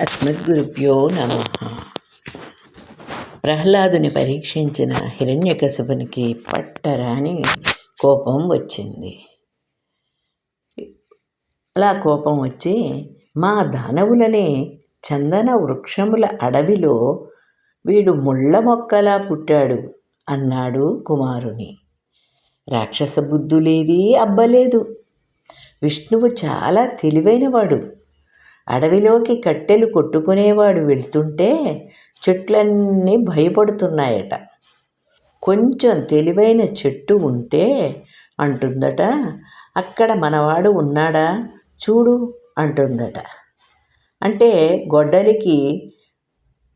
అస్మద్గురుభ్యో నమ. ప్రహ్లాదుని పరీక్షించిన హిరణ్యకశుపునికి పట్టరాని కోపం వచ్చింది. అలా కోపం వచ్చి మా దానవులనే చందన వృక్షముల అడవిలో వీడు ముళ్ళ మొక్కలా పుట్టాడు అన్నాడు కుమారుని. రాక్షస బుద్ధులేవీ అబ్బలేదు. విష్ణువు చాలా తెలివైనవాడు. అడవిలోకి కట్టెలు కొట్టుకునేవాడు వెళ్తుంటే చెట్లన్నీ భయపడుతున్నాయట. కొంచెం తెలివైన చెట్టు ఉంటే అంటుందట అక్కడ మనవాడు ఉన్నాడా? చూడు అంటుందట. అంటే గొడ్డలికి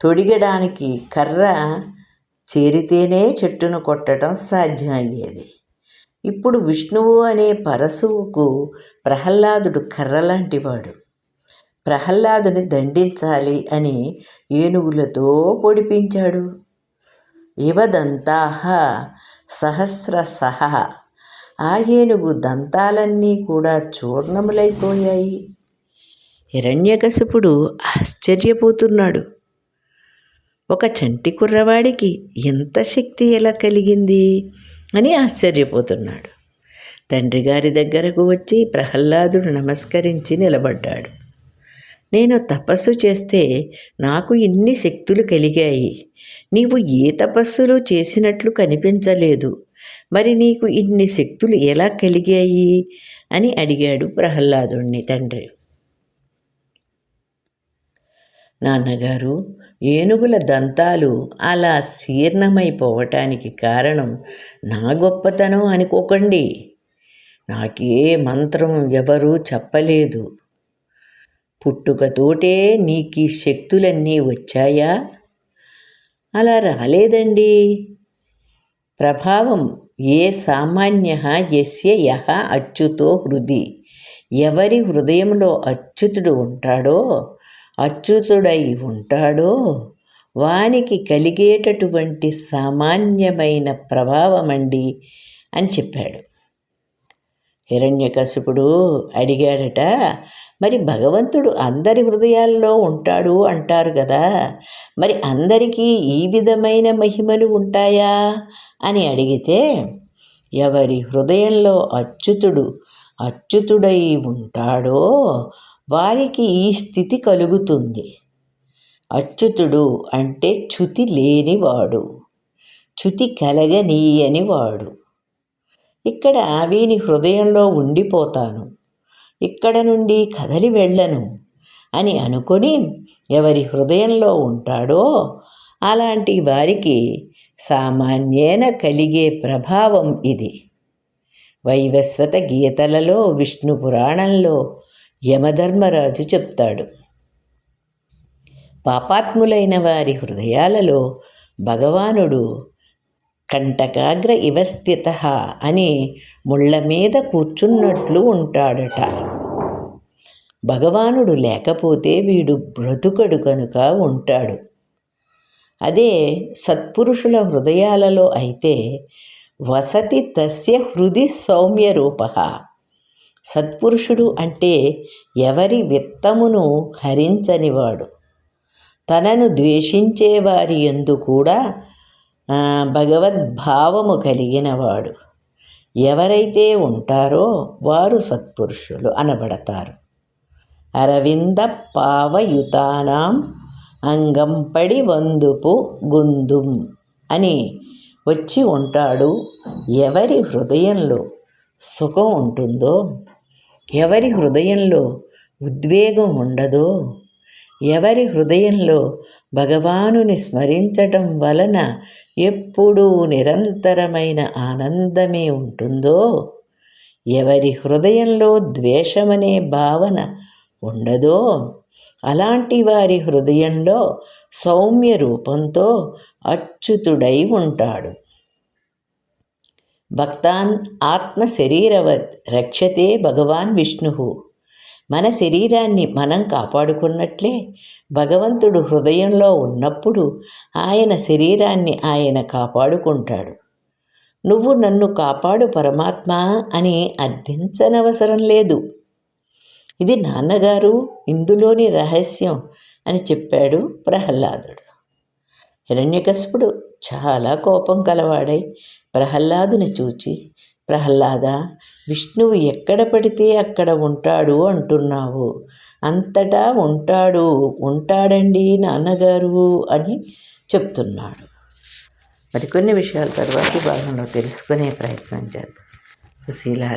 తొడిగడానికి కర్ర చేరితేనే చెట్టును కొట్టడం సాధ్యం అయ్యేది ఇప్పుడు విష్ణువు అనే పరశువుకు ప్రహ్లాదుడు కర్ర లాంటివాడు. ప్రహ్లాదుని దండించాలి అని ఏనుగులతో పొడిపించాడు. ఇవదంతాహ సహస్ర సహ. ఆ ఏనుగు దంతాలన్నీ కూడా చూర్ణములైపోయాయి. హిరణ్యకశిపుడు ఆశ్చర్యపోతున్నాడు. ఒక చంటి కుర్రవాడికి ఎంత శక్తి ఎలా కలిగింది అని ఆశ్చర్యపోతున్నాడు. తండ్రి గారి దగ్గరకు వచ్చి ప్రహ్లాదుడు నమస్కరించి నిలబడ్డాడు. నేను తపస్సు చేస్తే నాకు ఇన్ని శక్తులు కలిగాయి. నీవు ఏ తపస్సులు చేసినట్లు కనిపించలేదు. మరి నీకు ఇన్ని శక్తులు ఎలా కలిగాయి? అని అడిగాడు ప్రహ్లాదుణ్ణి తండ్రి. నాన్నగారు ఏనుగుల దంతాలు అలా శీర్ణమైపోవటానికి కారణం నా గొప్పతనం అనుకోకండి. నాకే మంత్రం ఎవరూ చెప్పలేదు. పుట్టుకతోటే నీకు ఈ శక్తులన్నీ వచ్చాయా? అలా రాలేదండి. ప్రభావం ఏ సామాన్య యస్య యహ అచ్యుతో హృది. ఎవరి హృదయంలో అచ్యుతుడు ఉంటాడో అచ్యుతుడై ఉంటాడో వానికి కలిగేటటువంటి సామాన్యమైన ప్రభావమండి అని చెప్పాడు. హిరణ్యకశిపుడు అడిగాడట మరి భగవంతుడు అందరి హృదయాల్లో ఉంటాడు అంటారు కదా మరి అందరికీ ఈ విధమైన మహిమలు ఉంటాయా? అని అడిగితే ఎవరి హృదయంలో అచ్యుతుడు అచ్యుతుడై ఉంటాడో వారికి ఈ స్థితి కలుగుతుంది. అచ్యుతుడు అంటే చ్యుతి లేనివాడు చ్యుతి కలగనీయని వాడు ఇక్కడ వీని హృదయంలో ఉండిపోతాను. ఇక్కడ నుండి కదలి వెళ్ళను అని అనుకొని ఎవరి హృదయంలో ఉంటాడో అలాంటి వారికి సామాన్యేన కలిగే ప్రభావం ఇది. వైవస్వత గీతలలో విష్ణు పురాణంలో యమధర్మరాజు చెప్తాడు. పాపాత్ములైన వారి హృదయాలలో భగవానుడు కంటకాగ్ర ఇవస్థిత అని ముళ్ళ మీద కూర్చున్నట్లు ఉంటాడట. భగవానుడు లేకపోతే వీడు బ్రతుకడు కనుక ఉంటాడు. అదే సత్పురుషుల హృదయాలలో అయితే వసతి తస్య హృది సౌమ్య రూప. సత్పురుషుడు అంటే ఎవరి విత్తమును హరించనివాడు. తనను ద్వేషించే వారి ఎందు కూడా భగవద్భావము కలిగినవాడు. ఎవరైతే ఉంటారో వారు సత్పురుషులు అనబడతారు. అరవింద పావయుతానాం అంగంపడి వందుపు గుందుం అని వచ్చి ఉంటాడు. ఎవరి హృదయంలో సుఖం ఉంటుందో ఎవరి హృదయంలో ఉద్వేగం ఉండదో ఎవరి హృదయంలో భగవానుని స్మరించటం వలన ఎప్పుడూ నిరంతరమైన ఆనందమే ఉంటుందో? ఎవరి హృదయంలో ద్వేషమనే భావన ఉండదో? అలాంటి వారి హృదయంలో సౌమ్య రూపంతో అచ్యుతుడై ఉంటాడు. భక్తాన్ ఆత్మ శరీరవత్ రక్షతే భగవాన్ విష్ణు. మన శరీరాన్ని మనం కాపాడుకున్నట్లే. భగవంతుడు హృదయంలో ఉన్నప్పుడు ఆయన శరీరాన్ని ఆయన కాపాడుకుంటాడు. నువ్వు నన్ను కాపాడు పరమాత్మ అని అర్థించనవసరం లేదు. ఇది నాన్నగారు ఇందులోని రహస్యం అని చెప్పాడు ప్రహ్లాదుడు. హిరణ్యకశపుడు చాలా కోపం కలవాడై ప్రహ్లాదుని చూచి ప్రహ్లాద విష్ణువు ఎక్కడ పడితే అక్కడ ఉంటాడు అంటున్నావు. అంతటా ఉంటాడు. ఉంటాడండి నాన్నగారు అని చెప్తున్నాడు. మరికొన్ని విషయాల తర్వాతి భాగంలో తెలుసుకునే ప్రయత్నం చేద్దాం. సుశీలారా